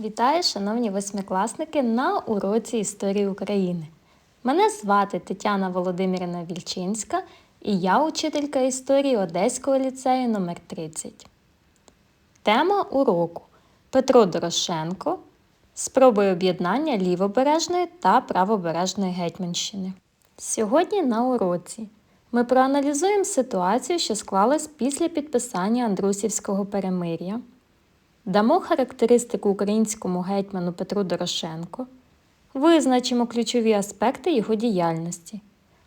Вітаю, шановні восьмикласники, на уроці історії України. Мене звати Тетяна Володимирівна Вільчинська і я учителька історії Одеського ліцею номер 30 Тема уроку Петро Дорошенко. Спроби об'єднання лівобережної та правобережної Гетьманщини. Сьогодні на уроці ми проаналізуємо ситуацію, що склалась після підписання Андрусівського перемир'я. Дамо характеристику українському гетьману Петру Дорошенко, визначимо ключові аспекти його діяльності,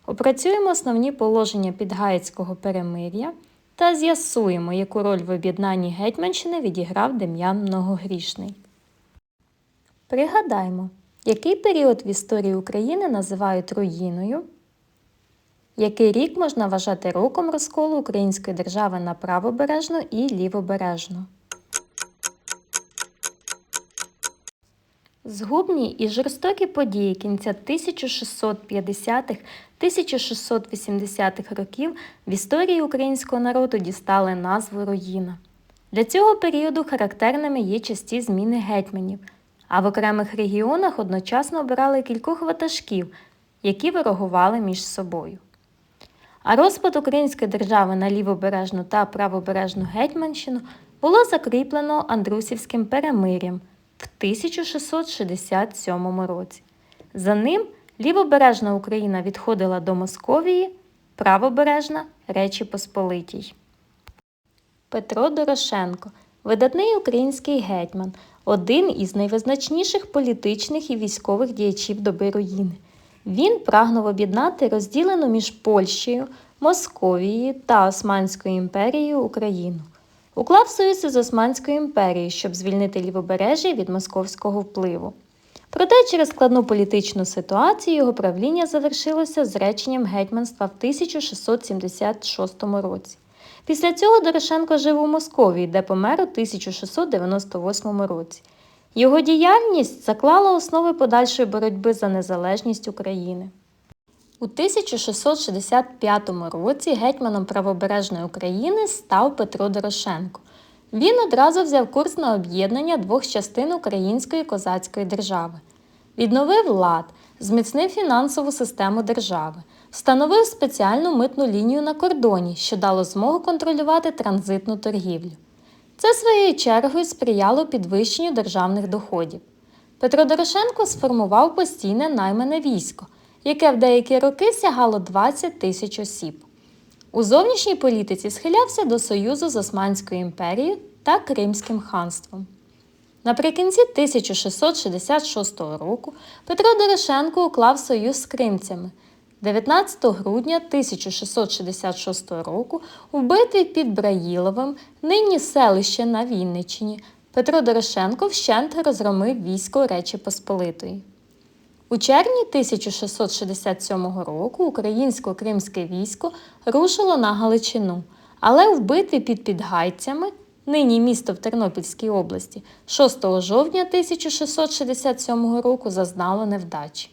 опрацюємо основні положення Підгаїцького перемир'я та з'ясуємо, яку роль в об'єднанні Гетьманщини відіграв Дем'ян Многогрішний. Пригадаймо, який період в історії України називають руїною, який рік можна вважати роком розколу української держави на правобережну і лівобережну. Згубні і жорстокі події кінця 1650-х 1680-х років в історії українського народу дістали назву руїна. Для цього періоду характерними є часті зміни гетьманів, а в окремих регіонах одночасно обирали кількох ватажків, які ворогували між собою. А розпад української держави на лівобережну та правобережну Гетьманщину було закріплено Андрусівським перемир'ям в 1667 році. За ним лівобережна Україна відходила до Московії, правобережна Речі Посполитій. Петро Дорошенко видатний український гетьман, один із найвизначніших політичних і військових діячів доби руїни. Він прагнув об'єднати розділену між Польщею, Московією та Османською імперією Україну. Уклав союз із Османською імперією, щоб звільнити лівобережжя від московського впливу. Проте через складну політичну ситуацію його правління завершилося зреченням гетьманства в 1676 році. Після цього Дорошенко жив у Московії, де помер у 1698 році. Його діяльність заклала основи подальшої боротьби за незалежність України. У 1665 році гетьманом правобережної України став Петро Дорошенко. Він одразу взяв курс на об'єднання двох частин української козацької держави, відновив лад, зміцнив фінансову систему держави, встановив спеціальну митну лінію на кордоні, що дало змогу контролювати транзитну торгівлю. Це своєю чергою сприяло підвищенню державних доходів. Петро Дорошенко сформував постійне наймане військо, яке в деякі роки сягало 20 тисяч осіб. У зовнішній політиці схилявся до союзу з Османською імперією та Кримським ханством. Наприкінці 1666 року Петро Дорошенко уклав союз з кримцями. 19 грудня 1666 року у битві під Браїловим, нині селище на Вінниччині, Петро Дорошенко вщент розгромив військо Речі Посполитої. У червні 1667 року українсько-кримське військо рушило на Галичину, але в битві під Підгайцями, нині місто в Тернопільській області, 6 жовтня 1667 року зазнало невдачі.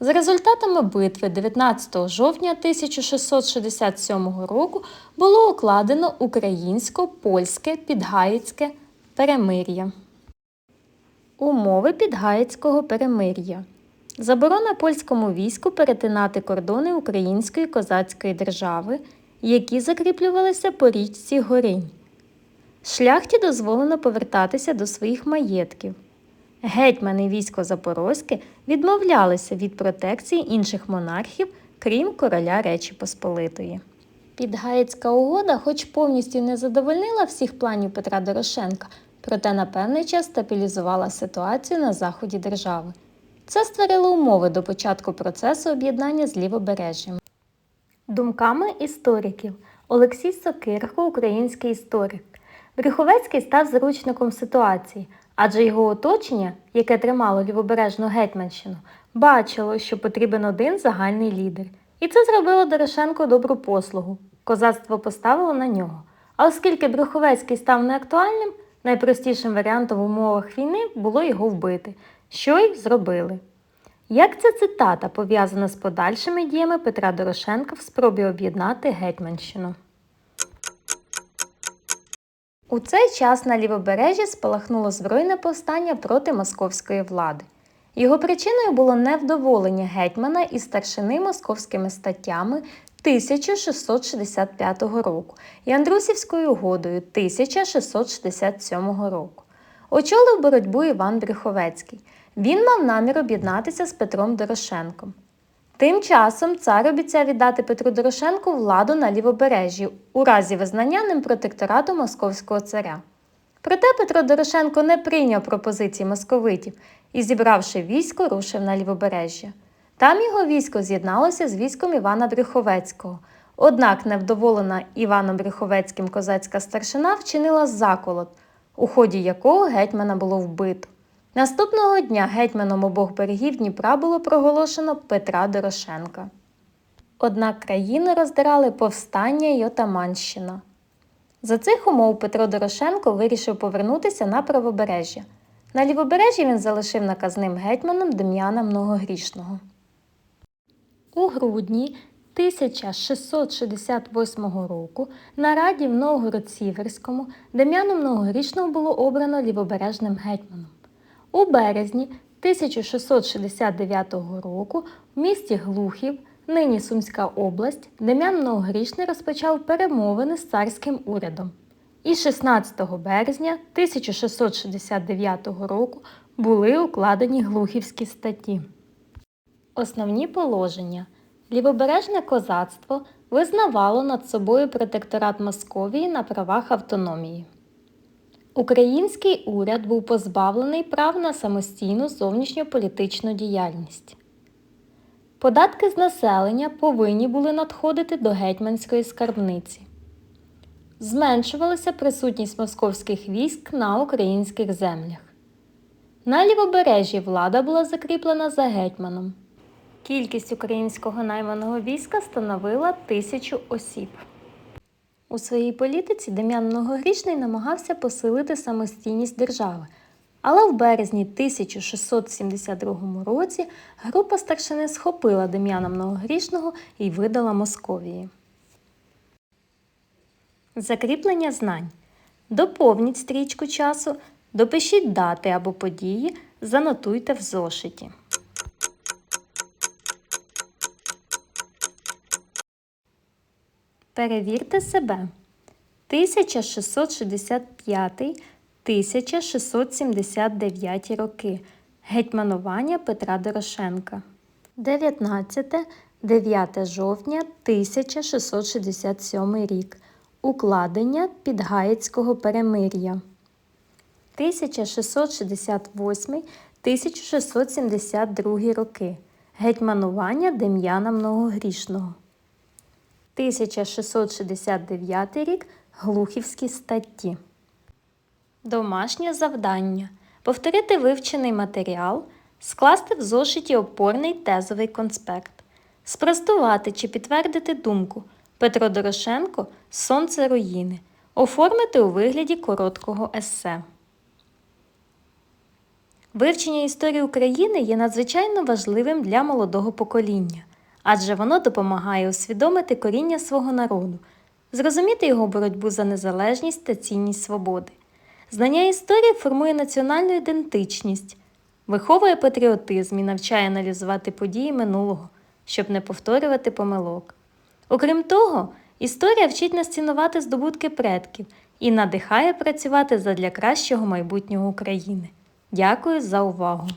За результатами битви 19 жовтня 1667 року було укладено українсько-польське підгаїцьке перемир'я. Умови підгаїцького перемир'я. Заборона польському війську перетинати кордони Української козацької держави, які закріплювалися по річці Горинь. Шляхті дозволено повертатися до своїх маєтків. Гетьмани військо Запорозьке відмовлялися від протекції інших монархів, крім короля Речі Посполитої. Підгаєцька угода, хоч повністю не задовольнила всіх планів Петра Дорошенка, проте на певний час стабілізувала ситуацію на заході держави. Це створило умови до початку процесу об'єднання з лівобережжям. Думками істориків Олексій Сокирко, український історик. Брюховецький став заручником ситуації, адже його оточення, яке тримало лівобережну Гетьманщину, бачило, що потрібен один загальний лідер. І це зробило Дорошенко добру послугу. Козацтво поставило на нього. А оскільки Брюховецький став неактуальним, найпростішим варіантом в умовах війни було його вбити, що й зробили. Як ця цитата пов'язана з подальшими діями Петра Дорошенка в спробі об'єднати Гетьманщину? У цей час на лівобережжі спалахнуло збройне повстання проти московської влади. Його причиною було невдоволення гетьмана і старшини московськими статтями 1665 року і Андрусівською угодою 1667 року. Очолив боротьбу Іван Брюховецький. Він мав намір об'єднатися з Петром Дорошенком. Тим часом цар обіцяв віддати Петру Дорошенку владу на лівобережжі у разі визнання ним протекторату московського царя. Проте Петро Дорошенко не прийняв пропозиції московитів і, зібравши військо, рушив на лівобережжя. Там його військо з'єдналося з військом Івана Брюховецького. Однак невдоволена Іваном Брюховецьким козацька старшина вчинила заколот, у ході якого гетьмана було вбито. Наступного дня гетьманом обох берегів Дніпра було проголошено Петра Дорошенка. Однак країни роздирали повстання й отаманщина. За цих умов Петро Дорошенко вирішив повернутися на правобережжя. На лівобережжі він залишив наказним гетьманом Дем'яна Многогрішного. У грудні 1668 року на раді в Новгород-Сіверському Дем'яну Многогрішного було обрано лівобережним гетьманом. У березні 1669 року в місті Глухів, нині Сумська область, Дем'ян Многогрішний розпочав перемовини з царським урядом. І 16 березня 1669 року були укладені глухівські статті. Основні положення. Лівобережне козацтво визнавало над собою протекторат Московії на правах автономії. Український уряд був позбавлений прав на самостійну зовнішньополітичну діяльність. Податки з населення повинні були надходити до гетьманської скарбниці. Зменшувалася присутність московських військ на українських землях. На лівобережжі влада була закріплена за гетьманом. Кількість українського найманого війська становила тисячу осіб. У своїй політиці Дем'ян Многогрішний намагався посилити самостійність держави, але в березні 1672 році група старшини схопила Дем'яна Многогрішного і видала Московії. Закріплення знань. Доповніть стрічку часу, допишіть дати або події, занотуйте в зошиті. Перевірте себе. 1665-1679 роки. Гетьманування Петра Дорошенка. 19. 9 жовтня 1667 рік. Укладення Підгаєцького перемир'я. 1668-1672 роки. Гетьманування Дем'яна Многогрішного. 1669 рік Глухівські статті. Домашнє завдання. Повторити вивчений матеріал, скласти в зошиті опорний тезовий конспект, спростувати чи підтвердити думку Петро Дорошенко Сонце руїни, оформити у вигляді короткого есе. Вивчення історії України є надзвичайно важливим для молодого покоління, адже воно допомагає усвідомити коріння свого народу, зрозуміти його боротьбу за незалежність та цінність свободи. Знання історії формує національну ідентичність, виховує патріотизм і навчає аналізувати події минулого, щоб не повторювати помилок. Окрім того, історія вчить нас цінувати здобутки предків і надихає працювати задля кращого майбутнього України. Дякую за увагу!